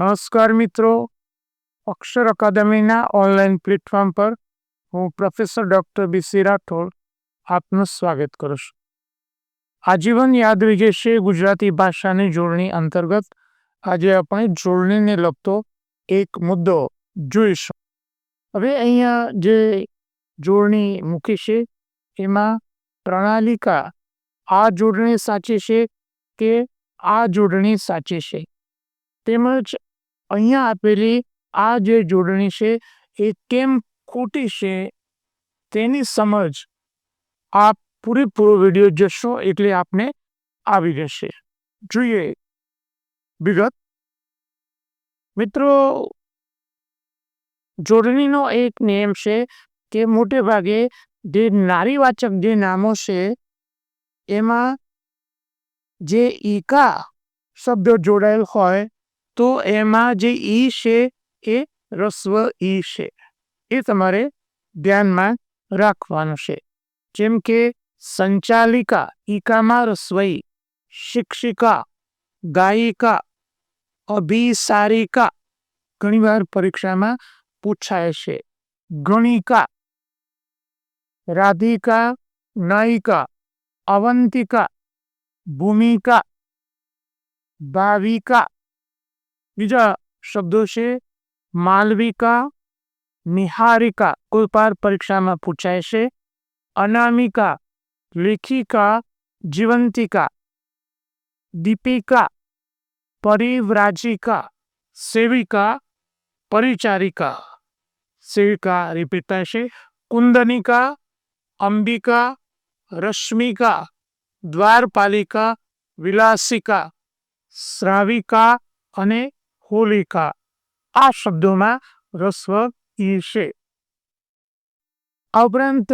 નમસ્કાર મિત્રો. અક્ષર અકાદમીના online platform પર હું પ્રોફેસર ડૉક્ટર બીસી રાઠોડ આપનું સ્વાગત કરું છું. આજીવન યાદ જશે ગુજરાતી ભાષાની જોડણી અંતર્ગત આજે આપણે જોડણીને લગતો એક મુદ્દો જોઈશું. હવે અહીંયા જે જોડણી મૂકી છે એમાં પ્રણાલિકા, આ જોડણી સાચી છે કે આ જોડણી સાચી છે? તેમજ અહીંયા આપેલી આ જે જોડણી છે એ કેમ ખોટી છે તેની સમજ આપ પૂરેપૂરો વીડિયો જોશો એટલે આપને આવી જશે જોઈએ. વિગત. મિત્રો, જોડણીનો એક નિયમ છે કે મોટે ભાગે જે નારીવાચક જે નામો છે, એમાં જે ઈકા શબ્દો જોડાયેલ હોય તો એમાં જે ઈ છે એ રસ્વ ઈ છે. એ તમારે ધ્યાનમાં રાખવાનું છે. જેમ કે સંચાલિકા, ઈકામાં રસ્વઈ, શિક્ષિકા, ગાયિકા, અભિસારિકા ઘણીવાર પરીક્ષામાં પૂછાય છે. ગણિકા, રાધિકા, નાયિકા, અવંતિકા, ભૂમિકા, ભાવિકા બીજા શબ્દો છે, માલવિકા નિહારિકા કોઈ પાર પરીક્ષામાં પૂછાય છે, અનામિકા લેખિકા જીવંતિકા, દીપિકા પરિવ્રાજિકા સેવિકા પરિચારિકા, સેવિકા રિપીટ થશે કુંદનિકા અંબિકા રશ્મિકા દ્વારપાલિકા વિલાસિકા શ્રાવિકા અને હોલિકા આ શબ્દોમાં રસ્વ ઈ છે આ ઉપરાંત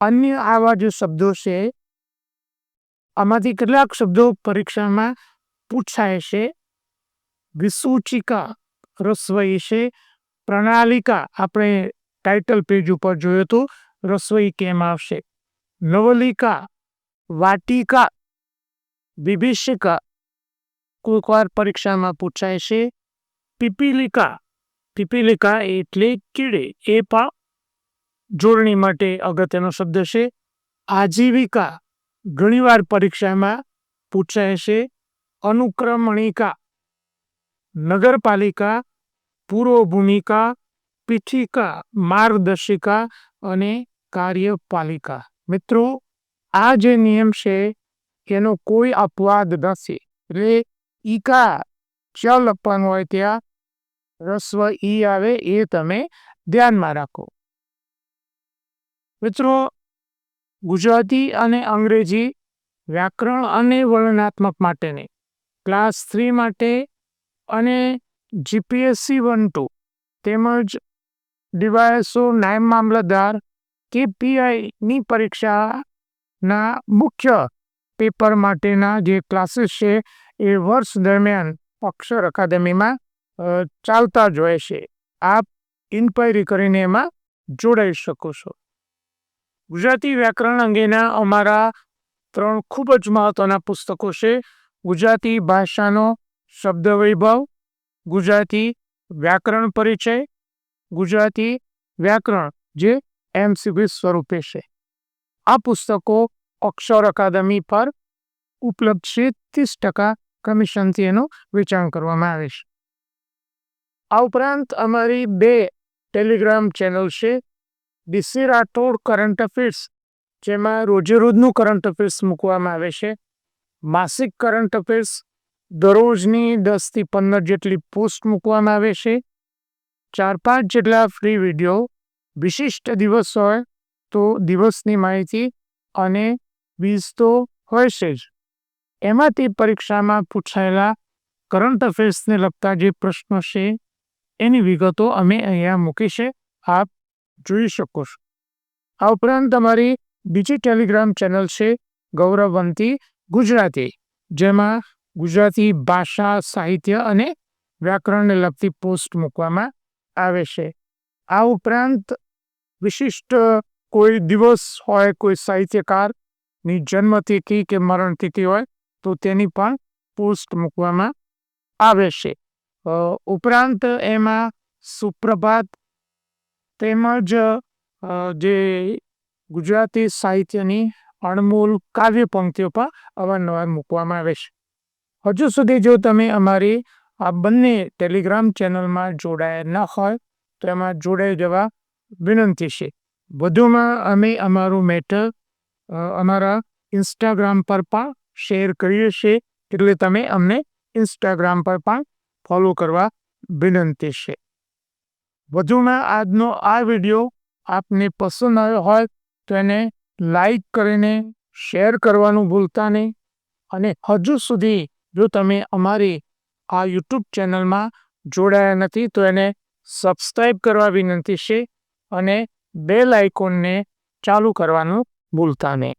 અન્ય આવા જે શબ્દો છે આમાંથી કેટલાક શબ્દો પરીક્ષામાં પૂછાય છે વિસૂચિકા રસ્વઈ છે પ્રણાલિકા આપણે ટાઇટલ પેજ ઉપર જોયું હતું રસોઈ કેમ આવશે નવલિકા વાટિકા વિભીષિકા કોઈક વાર પરીક્ષામાં પૂછાય છે, પીપીલિકા પીપીલિકા એટલે કીડે, એ પા જોડણી માટે અગત્યનો શબ્દ છે. આજીવિકા, ઘણીવાર પરીક્ષામાં પૂછાય છે, અનુક્રમણિકા, નગરપાલિકા પૂર્વ ભૂમિકા પીઠિકા, માર્ગદર્શિકા અને કાર્યપાલિકા. મિત્રો, આ જે નિયમ છે, એનો કોઈ અપવાદ નથી. એટલે ઈકા ચ લખવાનું હોય ત્યાં રસ્વ ઈ આવે એ તમે ધ્યાનમાં રાખો. મિત્રો, ગુજરાતી અને અંગ્રેજી વ્યાકરણ અને વર્ણનાત્મક માટેની ક્લાસ થ્રી માટે અને જીપીએસસી વન ટુ તેમજ ડીવાયએસઓ નાયબ મામલતદાર કે પીઆઈની પરીક્ષાના મુખ્ય પેપર માટેના જે ક્લાસીસ છે એ વર્ષ દરમિયાન અક્ષર અકાદમીમાં ચાલતા જ હોય છે. આપ ઇન્ક્વાયરી કરીને એમાં જોડાઈ શકો છો. ગુજરાતી વ્યાકરણ અંગેના અમારા ત્રણ ખૂબ જ મહત્વના પુસ્તકો છે. ગુજરાતી ભાષાનો શબ્દ વૈભવ ગુજરાતી વ્યાકરણ પરિચય, ગુજરાતી વ્યાકરણ જે એમસીબી સ્વરૂપે છે. આ પુસ્તકો અક્ષર અકાદમી પર ઉપલબ્ધ છે ત્રીસ ટકા કમિશનથી એનું વેચાણ કરવામાં આવે છે. આ ઉપરાંત અમારી બે ટેલિગ્રામ ચેનલ છે ડીસી રાઠોડ કરંટ અફેર્સ, જેમાં રોજેરોજનું કરંટ અફેર્સ મૂકવામાં આવે છે. માસિક કરંટ અફેર્સ દરરોજની દસથી પંદર જેટલી પોસ્ટ મૂકવામાં આવે છે. ચાર પાંચ જેટલા ફ્રી વીડિયો, વિશિષ્ટ દિવસ હોય તો દિવસની માહિતી અને વીજ તો હોય છે જ. એમાંથી પરીક્ષામાં પૂછાયેલા કરંટ અફેર્સને લગતા જે પ્રશ્નો છે, એની વિગતો અમે અહીંયા મૂકી છે. આપ જોઈ શકો છો. આ ઉપરાંત અમારી બીજી ટેલિગ્રામ ચેનલ છે, ગૌરવવંતી ગુજરાતી, જેમાં ગુજરાતી ભાષા, સાહિત્ય અને વ્યાકરણને લગતી પોસ્ટ મૂકવામાં આવે છે. આ ઉપરાંત વિશિષ્ટ કોઈ દિવસ હોય, કોઈ સાહિત્યકારની જન્મતિથિ કે મરણતિથિ હોય તો તેની પણ પોસ્ટ મૂકવામાં આવે છે. ઉપરાંત એમાં સુપ્રભાત તેમજ જે ગુજરાતી સાહિત્યની અણમોલ કાવ્ય પંક્તિઓ પણ અવારનવાર મૂકવામાં આવે છે. હજુ સુધી જો તમે અમારી આ બંને ટેલિગ્રામ ચેનલમાં જોડાયા ન હોય, તો એમાં જોડાઈ જવા વિનંતી છે. વધુમાં અમે અમારું મેટર અમારા ઇન્સ્ટાગ્રામ પર પણ શેર કરીએ છીએ, એટલે તમે અમને ઇન્સ્ટાગ્રામ પર પણ ફોલો કરવા વિનંતી છે. વધુમાં આજનો આ વીડિયો આપને પસંદ આવ્યો હોય, તો એને લાઈક કરીને શેર કરવાનું ભૂલતા નહીં. અને હજુ સુધી જો તમે અમારી આ યુટ્યુબ ચેનલમાં જોડાયા નથી, તો એને સબસ્ક્રાઈબ કરવા વિનંતી છે અને બેલ આઇકોનને ચાલુ કરવાનું ભૂલતા નહીં.